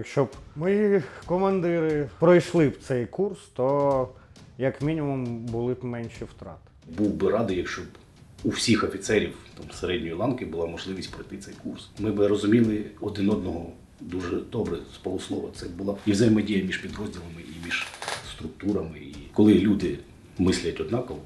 якщо б мої командири пройшли б цей курс, то як мінімум були б менші втрати. Був би радий, якщо б у всіх офіцерів там, середньої ланки була можливість пройти цей курс. Ми б розуміли один одного дуже добре з полуслова. Це була і взаємодія між підрозділами, і між структурами. І коли люди мислять однаково,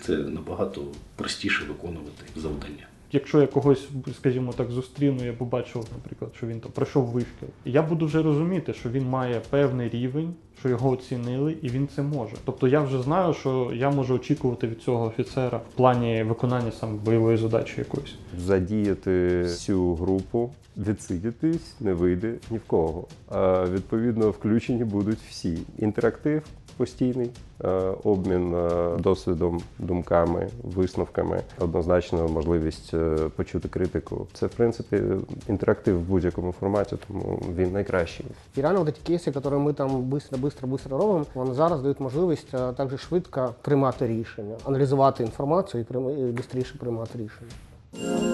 це набагато простіше виконувати завдання. Якщо я когось, скажімо так, зустріну, я побачив, наприклад, що він там пройшов вишкіл, я буду вже розуміти, що він має певний рівень, що його оцінили, і він це може. Тобто я вже знаю, що я можу очікувати від цього офіцера в плані виконання саме бойової задачі якоїсь. задіяти всю групу, відсидітись не вийде ні в кого. А, відповідно, включені будуть всі. Інтерактив постійний, е, обмін е, досвідом, думками, висновками, однозначно можливість е, почути критику. Це, в принципі, інтерактив в будь-якому форматі, тому він найкращий. І реально от ці кейси, які ми там быстро, быстро, быстро робимо, вони зараз дають можливість е, також швидко приймати рішення, аналізувати інформацію і, прийм... і швидше приймати рішення.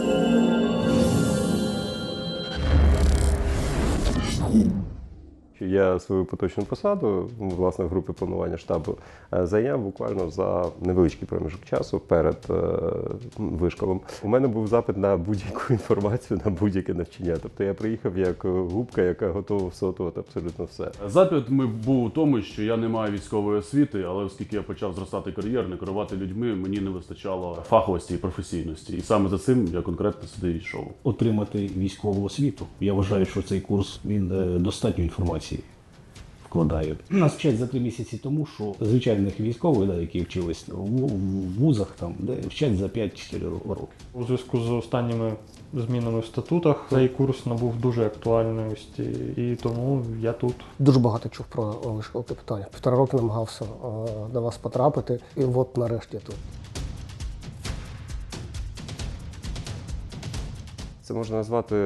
Я свою поточну посаду, ну, власне, в групі планування штабу е, зайняв буквально за невеличкий проміжок часу перед е, вишколом. У мене був запит на будь-яку інформацію, на будь-яке навчання. Тобто я приїхав як губка, яка готова всотувати абсолютно все. Запит ми був у тому, що я не маю військової освіти, але оскільки я почав зростати кар'єрно, керувати людьми, мені не вистачало фаховості і професійності. І саме за цим я конкретно сюди йшов. отримати військову освіту. Я вважаю, що цей курс він е, достатньо інформації вкладає. Нас вчать за три місяці тому, що звичайних військових, да, які вчились в вузах, там де вчать за 5-4 роки. У зв'язку з останніми змінами в статутах цей курс набув дуже актуальності, і тому я тут. Дуже багато чув про вишколки питання. Півтора роки намагався е, до вас потрапити, і от нарешті я тут. Це можна назвати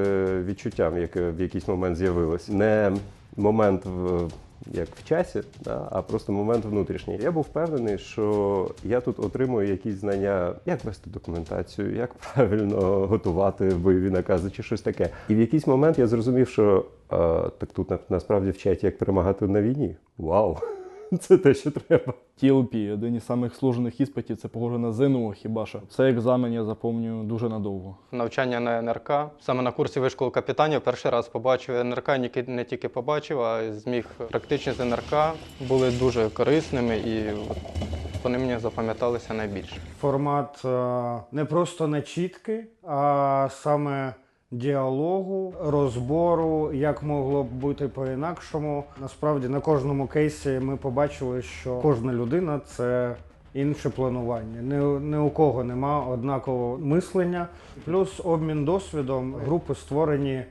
відчуттям, яке в якийсь момент з'явилось. Не момент в. Як в часі, да, а просто момент внутрішній. Я був впевнений, що я тут отримую якісь знання, як вести документацію, як правильно готувати бойові накази чи щось таке. І в якийсь момент я зрозумів, що е, так тут на- насправді вчать, як перемагати на війні. Вау! Це те, що треба. TLP – один із самих сложних іспитів, це похоже на ЗНО хіба що. Цей екзамен я запомню дуже надовго. навчання на НРК. Саме на курсі вишколу капітанів перший раз побачив НРК, не тільки побачив, а зміг практично з НРК були дуже корисними і вони мені запам'яталися найбільше. Формат е, не просто начітки, а саме діалогу, розбору, як могло б бути по-інакшому. Насправді на кожному кейсі ми побачили, що кожна людина це. Інше планування. Ні, ні у кого нема однакового мислення. Плюс обмін досвідом. Групи створені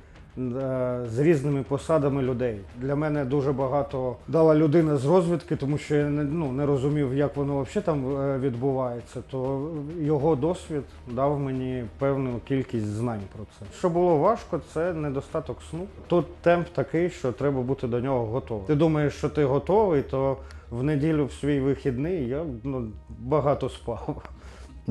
з різними посадами людей. Для мене дуже багато дала людина з розвідки, тому що я не, ну, не розумів, як воно взагалі там е, відбувається. То його досвід дав мені певну кількість знань про це. Що було важко, це недостаток сну. Тут темп такий, що треба бути до нього готовим. Ти думаєш, що ти готовий, то в неділю в свій вихідний я ну, багато спав.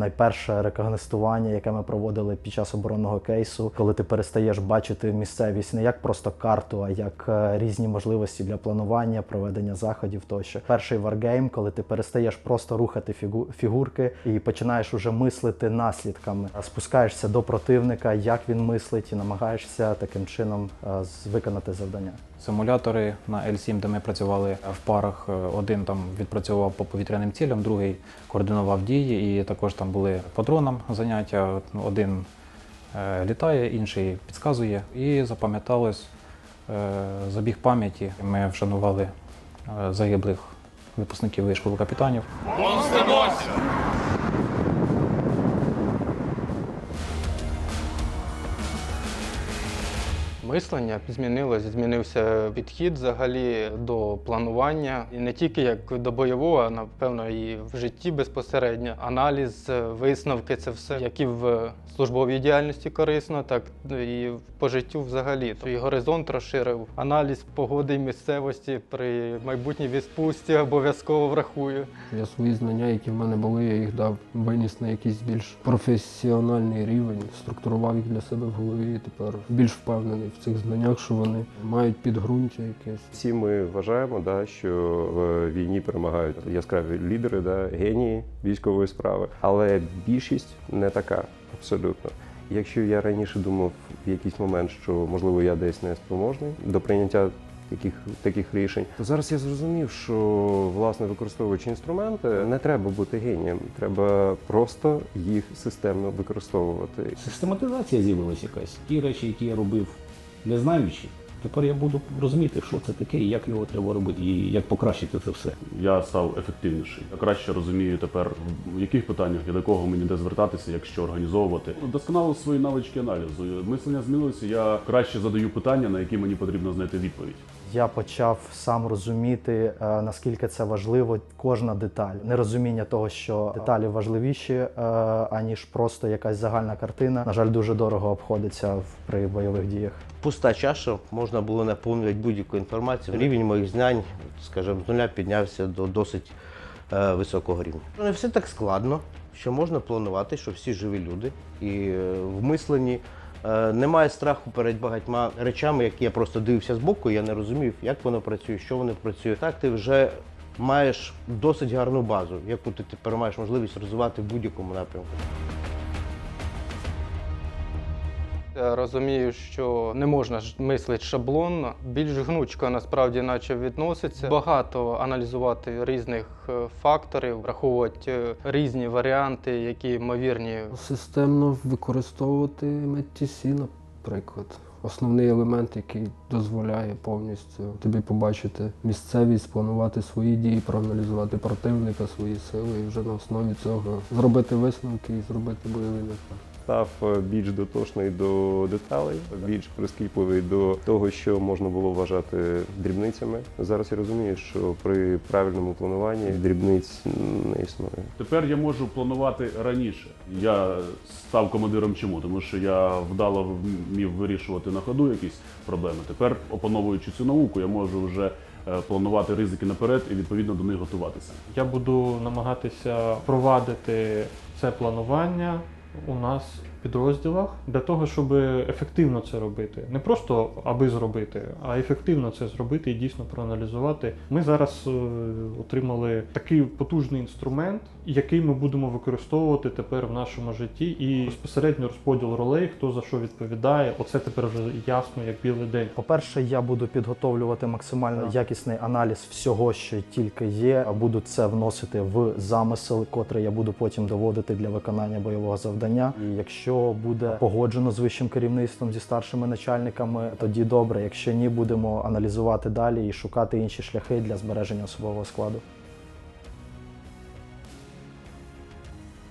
Найперше рекогностування, яке ми проводили під час оборонного кейсу, коли ти перестаєш бачити місцевість не як просто карту, а як е, різні можливості для планування, проведення заходів тощо. Перший варгейм, коли ти перестаєш просто рухати фігу- фігурки і починаєш уже мислити наслідками, спускаєшся до противника, як він мислить, і намагаєшся таким чином е, виконати завдання. Симулятори на L7, де ми працювали в парах. е, Один там відпрацьовував по повітряним цілям, другий координував дії, і також там були по дронам заняття. Ну, Один е, літає, інший підказує. І запам'яталось е, забіг пам'яті. Ми вшанували загиблих випускників вишколу капітанів. Мислення змінилось, змінився підхід взагалі до планування. І не тільки як до бойового, а напевно і в житті безпосередньо. Аналіз, е, висновки це все, як і в службовій діяльності корисно, так і по життю взагалі. І горизонт розширив. Аналіз погоди і місцевості при майбутній відпустці обов'язково врахую. Я свої знання, які в мене були, я їх дав виніс на якийсь більш професіональний рівень, структурував їх для себе в голові тепер більш впевнений в в цих знаннях, що вони мають підґрунтя якесь. Всі ми вважаємо, да, що в війні перемагають яскраві лідери, да, генії військової справи, але більшість не така абсолютно. Якщо я раніше думав в якийсь момент, що можливо я десь не спроможний до прийняття таких, таких рішень, то зараз я зрозумів, що власне використовуючи інструменти, не треба бути генієм, треба просто їх системно використовувати. Систематизація з'явилася якась. Ті речі, які я робив не знаючи, тепер я буду розуміти, що це таке і як його треба робити, і як покращити це все. Я став ефективніший. Я краще розумію тепер, в яких питаннях і до кого мені де звертатися, як що організовувати. Досконало свої навички аналізу. Мислення змінилося. Я краще задаю питання, на які мені потрібно знайти відповідь. Я почав сам розуміти, е, наскільки це важливо, кожна деталь. Нерозуміння того, що деталі важливіші, е, аніж просто якась загальна картина. На жаль, дуже дорого обходиться при бойових діях. Пуста чаша, можна було наповнювати будь-яку інформацію. Рівень моїх знань, скажімо, з нуля піднявся до досить е, високого рівня. Не все так складно, що можна планувати, що всі живі люди і в мисленні. е, Немає страху перед багатьма речами, які я просто дивився збоку, боку, я не розумів, як воно працює, що воно працює. Так ти вже маєш досить гарну базу, яку ти тепер маєш можливість розвивати в будь-якому напрямку. Я розумію, що не можна ж мислити шаблонно. Більш гнучко насправді наче відноситься. Багато аналізувати різних е, факторів, враховувати е, різні варіанти, які ймовірні. Системно використовувати MetTC, наприклад. Основний елемент, який дозволяє повністю тобі побачити місцевість, спланувати свої дії, проаналізувати противника, свої сили і вже на основі цього зробити висновки і зробити бойовий напад. Став е, більш дотошний до деталей, більш прискіпливий до того, що можна було вважати дрібницями. Зараз я розумію, що при правильному плануванні дрібниць не існує. Тепер я можу планувати раніше. Я став командиром чому? Тому що я вдало вмів вирішувати на ходу якісь проблеми. Тепер, опановуючи цю науку, я можу вже е, планувати ризики наперед і відповідно до них готуватися. Я буду намагатися провадити це планування у нас підрозділах для того, щоб ефективно це робити. Не просто аби зробити, а ефективно це зробити і дійсно проаналізувати. Ми зараз е, отримали такий потужний інструмент, який ми будемо використовувати тепер в нашому житті, і безпосередньо розподіл ролей, хто за що відповідає. Оце тепер вже ясно, як білий день. По-перше, я буду підготовлювати максимально якісний аналіз всього, що тільки є. а Буду це вносити в замисел, котрий я буду потім доводити для виконання бойового завдання. І якщо буде погоджено з вищим керівництвом зі старшими начальниками, тоді добре. Якщо ні, будемо аналізувати далі і шукати інші шляхи для збереження особового складу.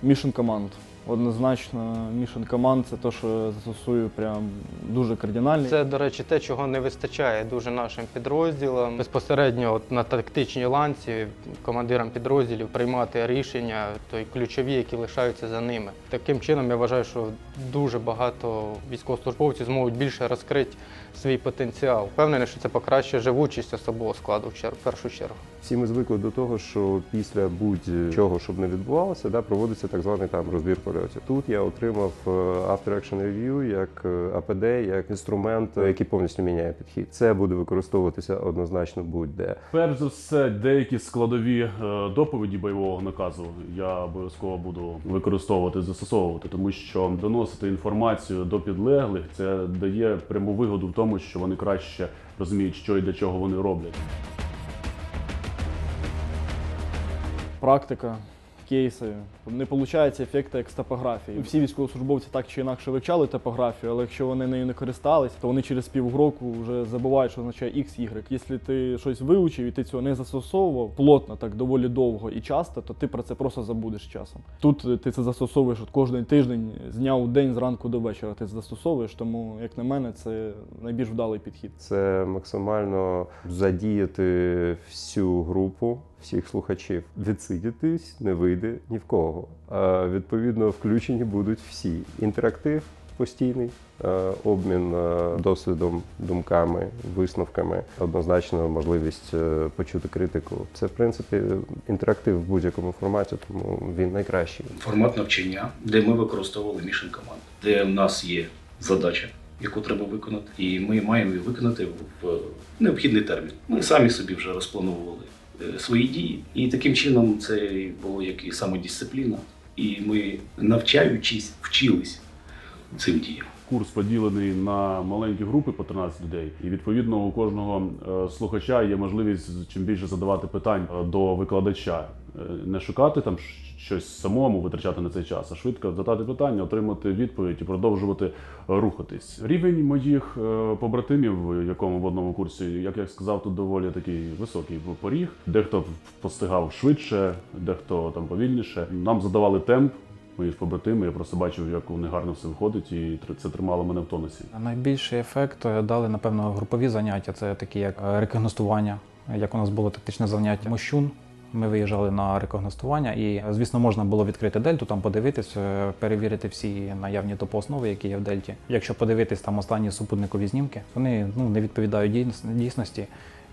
Mission Command. Однозначно, Mission Command це те, що я застосую прям дуже кардинально. Це, до речі, те, чого не вистачає дуже нашим підрозділам. Безпосередньо от на тактичній ланці командирам підрозділів приймати рішення, то й ключові, які лишаються за ними. Таким чином, я вважаю, що дуже багато військовослужбовців зможуть більше розкрити свій потенціал. Впевнений, що це покращує живучість особового складу в першу чергу. Всі ми звикли до того, що після будь-чого, щоб не відбувалося, да, проводиться так званий там розбір польотів. Тут я отримав е, After Action Review як е, АПД, як інструмент, е, який повністю міняє підхід. Це буде використовуватися однозначно будь-де. Перш за все, деякі складові е, доповіді бойового наказу я обов'язково буду використовувати, застосовувати, тому що доносити інформацію до підлеглих це дає пряму вигоду в тому, що вони краще розуміють, що і для чого вони роблять. практика, кейси. Не виходить ефекту як з топографії. Всі військовослужбовці так чи інакше вивчали топографію, але якщо вони нею не користались, то вони через півроку вже забувають, що означає X, Y. Якщо ти щось вивчив і ти цього не застосовував плотно, так доволі довго і часто, то ти про це просто забудеш часом. Тут е, ти це застосовуєш от кожен тиждень, з дня у день, зранку до вечора. Ти застосовуєш, тому, як на мене, це найбільш вдалий підхід. Це максимально задіяти всю групу, всіх слухачів. Відсидітись не вийде ні в кого. А, відповідно, включені будуть всі. Інтерактив постійний, е, обмін е, досвідом, думками, висновками, однозначно можливість е, почути критику. Це, в принципі, інтерактив в будь-якому форматі, тому він найкращий. Формат навчання, де ми використовували Mission Command, де в нас є задача яку треба виконати, і ми маємо її виконати в необхідний термін. Ми самі собі вже розплановували свої дії, і таким чином це було як і самодисципліна, і ми, навчаючись, вчились цим діям. Курс поділений на маленькі групи по 13 людей, і відповідно у кожного е, слухача є можливість чим більше задавати питань е, до викладача, Е, не шукати там щось самому, витрачати на цей час, а швидко задати питання, отримати відповідь і продовжувати рухатись. Рівень моїх побратимів, в якому в одному курсі, як я сказав, тут доволі такий високий поріг. Дехто постигав швидше, дехто там повільніше. Нам задавали темп. Мої побратими, я просто бачив, як них гарно все виходить, і це тримало мене в тонусі. Найбільший ефект дали, напевно, групові заняття. Це такі як е, рекогностування, як у нас було тактичне заняття. Мощун. Ми виїжджали на рекогностування, і е, звісно, можна було відкрити дельту, там подивитись, е, перевірити всі наявні топооснови, які є в дельті. Якщо подивитись там останні супутникові знімки, вони ну не відповідають дійс- дійсності,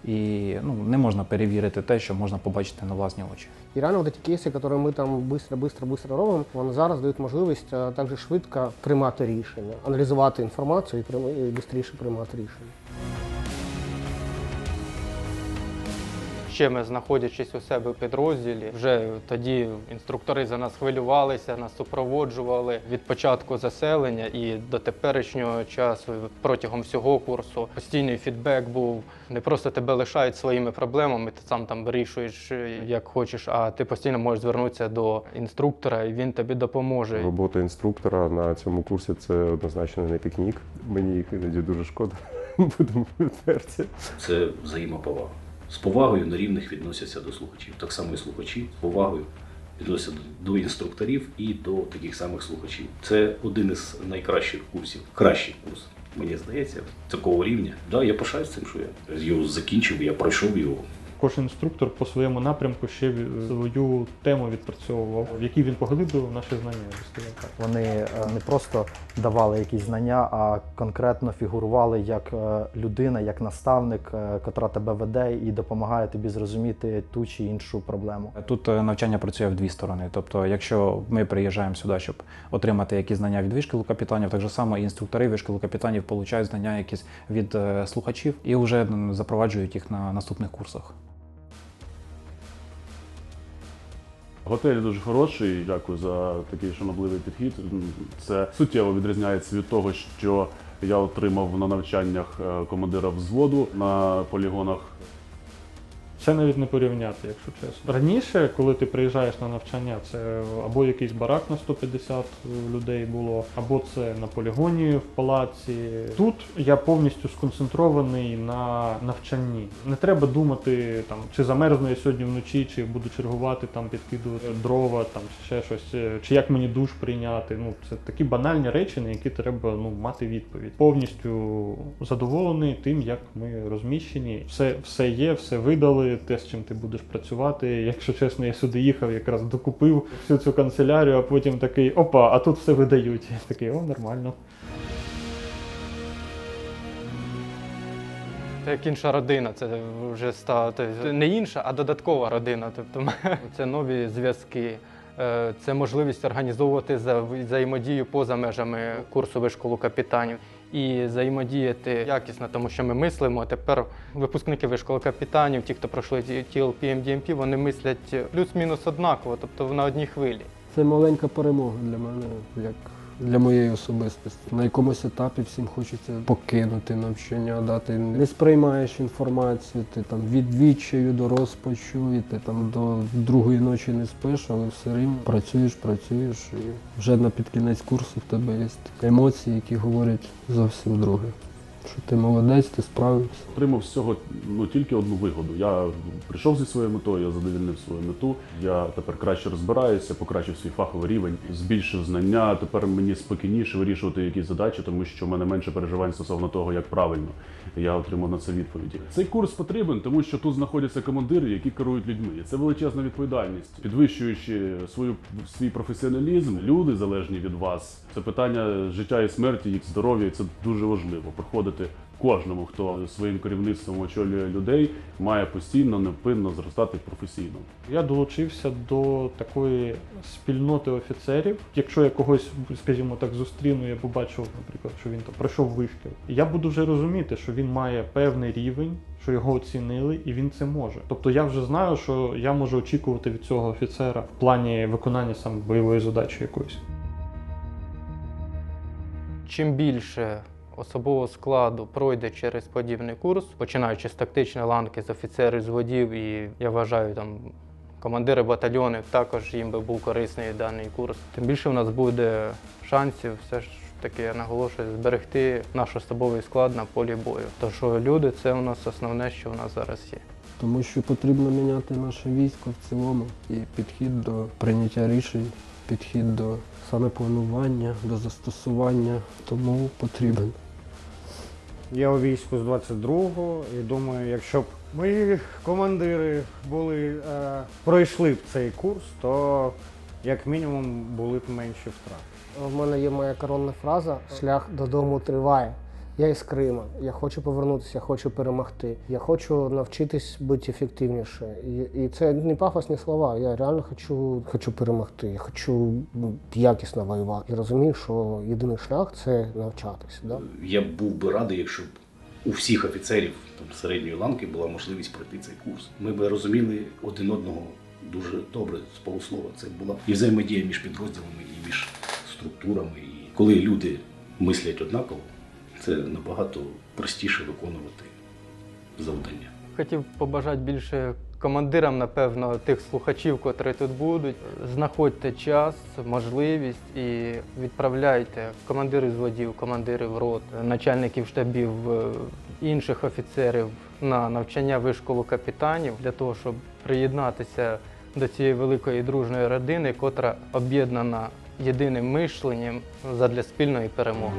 і ну не можна перевірити те, що можна побачити на власні очі. І реально вот эти кейси, які ми там быстро, быстро, быстро робимо, вони зараз дають можливість е, також швидко приймати рішення, аналізувати інформацію і, прийм- і швидше приймати рішення. Ще ми, знаходячись у себе в підрозділі, вже тоді інструктори за нас хвилювалися, нас супроводжували від початку заселення і до теперішнього часу протягом всього курсу. Постійний фідбек був. Не просто тебе лишають своїми проблемами, ти сам там вирішуєш е, як хочеш, а ти постійно можеш звернутися до інструктора, і він тобі допоможе. Робота інструктора на цьому курсі це однозначно не пікнік. Мені їх іноді дуже шкода. Будемо відверті. Це взаємоповага. З повагою на рівних відносяться до слухачів. Так само і слухачі з повагою відносяться до інструкторів і до таких самих слухачів. Це один із найкращих курсів, кращий курс, мені здається, такого рівня. Да, я пишаюсь цим, що я його закінчив, я пройшов його. Кожен інструктор по своєму напрямку ще свою тему відпрацьовував, в якій він поглиблював наші знання. Вони е, не просто давали якісь знання, а конкретно фігурували як е, людина, як наставник, е, котра тебе веде і допомагає тобі зрозуміти ту чи іншу проблему. Тут навчання працює в дві сторони. Тобто, якщо ми приїжджаємо сюди, щоб отримати якісь знання від вишкілу капітанів, так же само і інструктори вишкілу капітанів получають знання якісь від слухачів і вже запроваджують їх на наступних курсах. Готель дуже хороший. Дякую за такий шанобливий підхід. Це суттєво відрізняється від того, що я отримав на навчаннях е, командира взводу на полігонах. Це навіть не порівняти, якщо чесно. Раніше, коли ти приїжджаєш на навчання, це або якийсь барак на 150 людей було, або це на полігоні в палаці. Тут я повністю сконцентрований на навчанні. Не треба думати, там, чи замерзну я сьогодні вночі, чи буду чергувати, там, підкидувати дрова, там, ще щось, е, чи як мені душ прийняти. Ну, це такі банальні речі, на які треба ну, мати відповідь. Повністю задоволений тим, як ми розміщені. Все, все є, все видали, те, з чим ти будеш працювати. Якщо чесно, я сюди їхав, якраз докупив всю цю канцелярію, а потім такий опа, а тут все видають. Я такий, о, нормально. Це як інша родина, це вже стало це не інша, а додаткова родина. Тобто це нові зв'язки, е, це можливість організовувати взаємодію поза межами курсу вишколу капітанів і взаємодіяти якісно, тому що ми мислимо. Тепер випускники вишколи капітанів, ті, хто пройшли TLP, MDMP, вони мислять плюс-мінус однаково, тобто на одній хвилі. Це маленька перемога для мене, як для моєї особистості. На якомусь етапі всім хочеться покинути навчання, дати не сприймаєш інформацію, ти там від відчаю до розпачу, і ти там до другої ночі не спиш, але все рівно працюєш, працюєш, і вже на підкінець курсу в тебе є емоції, які говорять зовсім друге. Що ти молодець, ти справився. Отримав з цього ну тільки одну вигоду. Я прийшов зі своєю метою, я задовільнив свою мету. Я тепер краще розбираюся, покращив свій фаховий рівень, збільшив знання. Тепер мені спокійніше вирішувати якісь задачі, тому що в мене менше переживань стосовно того, як правильно. Я отримав на це відповіді. Цей курс потрібен, тому що тут знаходяться командири, які керують людьми. І Це величезна відповідальність, підвищуючи свою свій професіоналізм. Люди залежні від вас. Це питання життя і смерті, їх здоров'я. і Це дуже важливо. Проходити Кожному, хто своїм керівництвом очолює людей, має постійно невпинно зростати професійно. Я долучився до такої спільноти офіцерів. Якщо я когось, скажімо так, зустріну, я побачу, наприклад, що він там пройшов вишкіл. Я буду вже розуміти, що він має певний рівень, що його оцінили, і він це може. Тобто я вже знаю, що я можу очікувати від цього офіцера в плані виконання саме бойової задачі якоїсь. Чим більше особового складу пройде через подібний курс, починаючи з тактичної ланки, з офіцерів, з водів, і я вважаю, там командири батальйонів також їм би був корисний даний курс. Тим більше в нас буде шансів все ж таки я наголошую зберегти наш особовий склад на полі бою. Тому що люди це у нас основне, що у нас зараз є. Тому що потрібно міняти наше військо в цілому і підхід до прийняття рішень, підхід до саме планування, до застосування, тому потрібен. Я у війську з 22-го і думаю, якщо б мої командири були, е, пройшли б цей курс, то як мінімум були б менші втрати. У мене є моя коронна фраза Шлях додому триває. Я із Крима. Я хочу повернутися, я хочу перемогти. Я хочу навчитись бути ефективніше. І, і це не пафосні слова. Я реально хочу, хочу перемогти. Я хочу якісно воювати. Я розумію, що єдиний шлях це навчатися. Да? Я був би радий, якщо б у всіх офіцерів там, середньої ланки була можливість пройти цей курс. Ми б розуміли один одного дуже добре з полуслова. Це була і взаємодія між підрозділами, і між структурами. І коли люди мислять однаково, це набагато простіше виконувати завдання. Хотів побажати більше командирам, напевно, тих слухачів, котрі тут будуть. Знаходьте час, можливість і відправляйте командирів зводів, командирів рот, начальників штабів, е, інших офіцерів на навчання вишколу капітанів для того, щоб приєднатися до цієї великої дружної родини, котра об'єднана єдиним мишленням задля спільної перемоги.